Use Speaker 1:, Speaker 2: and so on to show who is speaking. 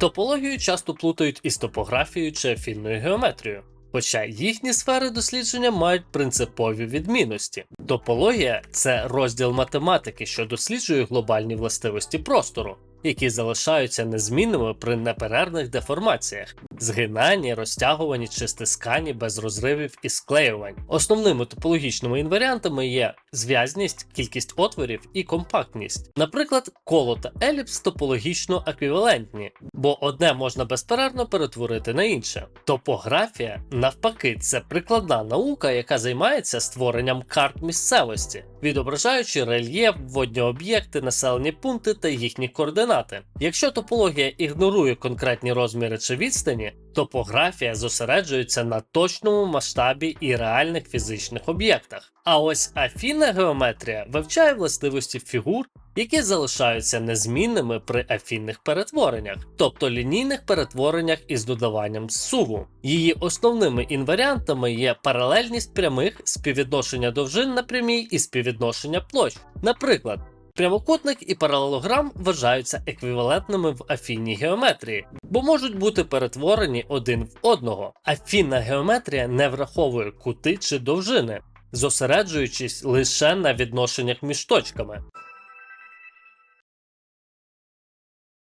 Speaker 1: Топологію часто плутають із топографією чи фільною геометрією. Хоча їхні сфери дослідження мають принципові відмінності. Топологія це розділ математики, що досліджує глобальні властивості простору, які залишаються незмінними при неперервних деформаціях, згинанні, розтягуванні чи стисканні без розривів і склеювань. Основними топологічними інваріантами є зв'язність, кількість отворів і компактність. Наприклад, коло та еліпс топологічно еквівалентні, бо одне можна безперервно перетворити на інше. Топографія, навпаки, це прикладна наука, яка займається створенням карт місцевості, відображаючи рельєф, водні об'єкти, населені пункти та їхні координати. Якщо топологія ігнорує конкретні розміри чи відстані, топографія зосереджується на точному масштабі і реальних фізичних об'єктах. А ось афінна геометрія вивчає властивості фігур, які залишаються незмінними при афінних перетвореннях, тобто лінійних перетвореннях із додаванням суву. Її основними інваріантами є паралельність прямих, співвідношення довжин на прямій і співвідношення площ. Наприклад, Прямокутник і паралелограм вважаються еквівалентними в афінній геометрії, бо можуть бути перетворені один в одного. Афінна геометрія не враховує кути чи довжини, зосереджуючись лише на відношеннях між точками.